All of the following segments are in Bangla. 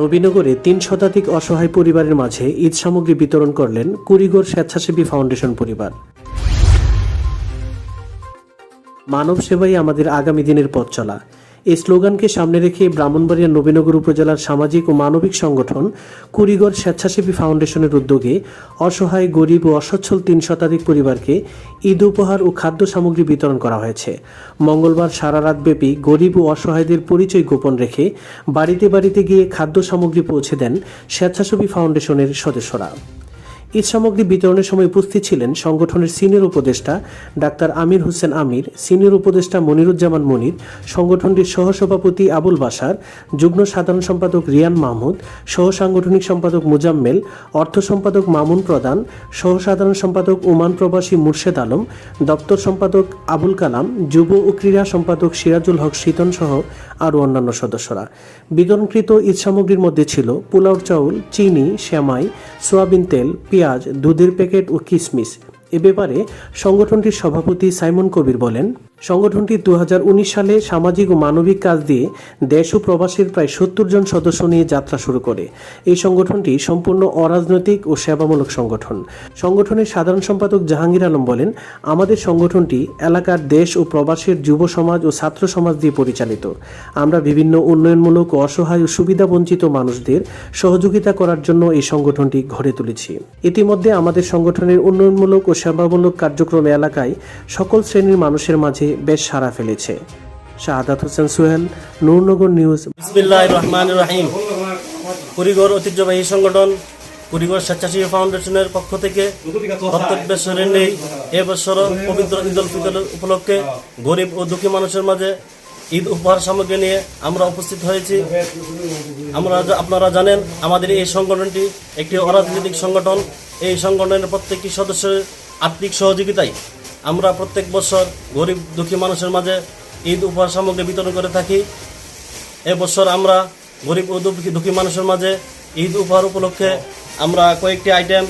নবীনগরে তিন শতাধিক অসহায় পরিবারের মাঝে ঈদ সামগ্রী বিতরণ করলেন কুড়িগড় স্বেচ্ছাসেবী ফাউন্ডেশন পরিবার। মানব সেবাই আমাদের আগামী দিনের পথ চলা। এই স্লোগানকে সামনে রেখে ব্রাহ্মণবাড়িয়া নবীনগর উপজেলার সামাজিক ও মানবিক সংগঠন কুড়িগড় স্বেচ্ছাসেবী ফাউন্ডেশনের উদ্যোগে অসহায়, গরিব ও অসচ্ছল তিন শতাধিক পরিবারকে ঈদ উপহার ও খাদ্য সামগ্রী বিতরণ করা হয়েছে। মঙ্গলবার সারা রাতব্যাপী গরিব ও অসহায়দের পরিচয় গোপন রেখে বাড়িতে বাড়িতে গিয়ে খাদ্য সামগ্রী পৌঁছে দেন স্বেচ্ছাসেবী ফাউন্ডেশনের সদস্যরা। ঈদ সামগ্রী বিতরণের সময় উপস্থিত ছিলেন সংগঠনের সিনিয়র উপদেষ্টা ডাক্তার আমির হোসেন আমির, সিনিয়র উপদেষ্টা মনিরুজ্জামান মনির, সংগঠনটির সহসভাপতি আবুল বাসার যুগ্ম সাধারণ সম্পাদক রিয়ান মাহমুদ সহ সাংগঠনিক সম্পাদক মুজাম্মেল, অর্থ সম্পাদক মামুন প্রধান সহ সাধারণ সম্পাদক ওমান প্রবাসী মুর্শেদ আলম, দপ্তর সম্পাদক আবুল কালাম, যুব ও ক্রীড়া সম্পাদক সিরাজুল হক শীতন সহ আরও অন্যান্য সদস্যরা। বিতরণকৃত ঈদ সামগ্রীর মধ্যে ছিল পোলাও চাউল, চিনি শ্যামাই সোয়াবিন তেল, পেঁয়াজ দুধের প্যাকেট ও কিশমিশ এ ব্যাপারে সংগঠনটির সভাপতি সাইমন কবির বলেন সংগঠনটি দু হাজার উনিশ সালে সামাজিক ও মানবিক কাজ দিয়ে দেশ ও প্রবাসীর প্রায় সত্তর জন সদস্য নিয়ে যাত্রা শুরু করে। এই সংগঠনটি সম্পূর্ণ অরাজনৈতিক ও সেবামূলক সংগঠন। সংগঠনের সাধারণ সম্পাদক জাহাঙ্গীর আলম বলেন, আমাদের সংগঠনটি এলাকার দেশ ও প্রবাসের যুব সমাজ ও ছাত্র সমাজ দিয়ে পরিচালিত। আমরা বিভিন্ন উন্নয়নমূলক অসহায় ও সুবিধাবঞ্চিত মানুষদের সহযোগিতা করার জন্য এই সংগঠনটি গড়ে তুলেছি। ইতিমধ্যে আমাদের সংগঠনের উন্নয়নমূলক ও সেবামূলক কার্যক্রম এলাকায় সকল শ্রেণির মানুষের মাঝে বেশ সাড়া ফেলেছে। শাহাদাত হোসেন সোহেল, নূরনগর নিউজ। রহমান রাহিম। কুড়িগড় ঐতিহ্যবাহী সংগঠন, কুড়িগড় স্বেচ্ছাসেবী ফাউন্ডেশনের পক্ষ থেকে নেই। এবছর পবিত্র ঈদ উল ফিতর উপলক্ষে গরিব ও দুঃখী মানুষের মাঝে ঈদ উপহার সামগ্রী নিয়ে আমরা উপস্থিত হয়েছি। আমরা আপনারা জানেন, আমাদের এই সংগঠনটি একটি অরাজনৈতিক সংগঠন। এই সংগঠনের প্রত্যেকটি সদস্যের আর্থিক সহযোগিতায় আমরা প্রত্যেক বছর গরিব দুঃখী মানুষের মাঝে ঈদ উপহার সামগ্রী বিতরণ করে থাকি। এবছর আমরা গরিব ও দুঃখী মানুষের মাঝে ঈদ উপহার উপলক্ষে আমরা কয়েকটি আইটেম,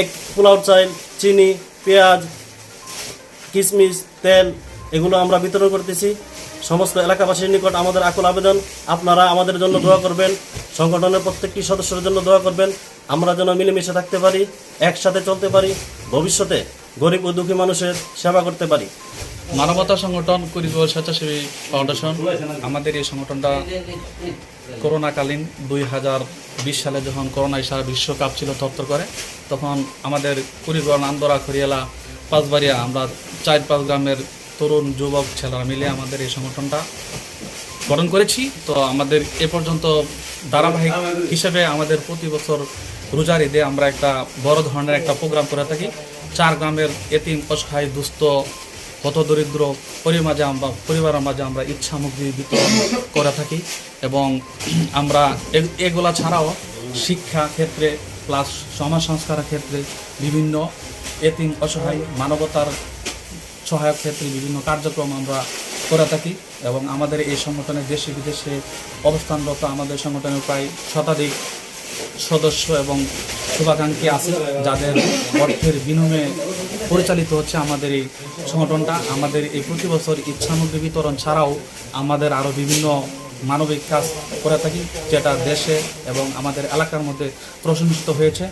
এক পোলাও চাল, চিনি, পেঁয়াজ কিশমিশ তেল এগুলো আমরা বিতরণ করতেছি। সমস্ত এলাকাবাসীর নিকট আমাদের আকুল আবেদন, আপনারা আমাদের জন্য দোয়া করবেন, সংগঠনের প্রত্যেকটি সদস্যের জন্য দোয়া করবেন, আমরা যেন মিলেমিশে থাকতে পারি, একসাথে চলতে পারি, ভবিষ্যতে গরিব ও দুঃখী মানুষের সেবা করতে পারি। মানবতা সংগঠন কুড়িগড় স্বেচ্ছাসেবী ফাউন্ডেশন। আমাদের এই সংগঠনটা করোনাকালীন দুই হাজার বিশ সালে যখন করোনায় সারা বিশ্বকাপ ছিল থরথর করে, তখন আমাদের কুড়িগড় নান্দরা খরিয়ালা পাঁচবাড়িয়া, আমরা চার পাঁচ গ্রামের তরুণ, যুবক, ছেলেরা মিলে আমাদের এই সংগঠনটা গঠন করেছি। তো আমাদের এ পর্যন্ত ধারাবাহিক হিসেবে আমাদের প্রতি বছর রোজার ঈদে আমরা একটা বড় ধরনের একটা প্রোগ্রাম করে থাকি। চার গ্রামের এতিম, অসহায়, দুস্থ পথ দরিদ্র পরিবার মাঝে আমরা, পরিবারের মাঝে আমরা ঈদ সামগ্রী বিতরণ করে থাকি এবং আমরা এগুলা ছাড়াও শিক্ষা ক্ষেত্রে প্লাস সমাজ সংস্কারের ক্ষেত্রে বিভিন্ন এতিম, অসহায়, মানবতার সহায়ক ক্ষেত্রে বিভিন্ন কার্যক্রম আমরা করে থাকি এবং আমাদের এই সংগঠনের দেশে বিদেশে অবস্থানরত আমাদের সংগঠনের প্রায় শতাধিক সদস্য এবং শুভাকাঙ্ক্ষী আছে, যাদের অর্থের বিনিময়ে পরিচালিত হচ্ছে আমাদের এই সংগঠনটা। আমাদের এই প্রতি বছর ইচ্ছামগ্রী বিতরণ ছাড়াও আমাদের আরও বিভিন্ন মানবিক কাজ করে থাকি, যেটা দেশে এবং আমাদের এলাকার মধ্যে প্রশংসিত হয়েছে।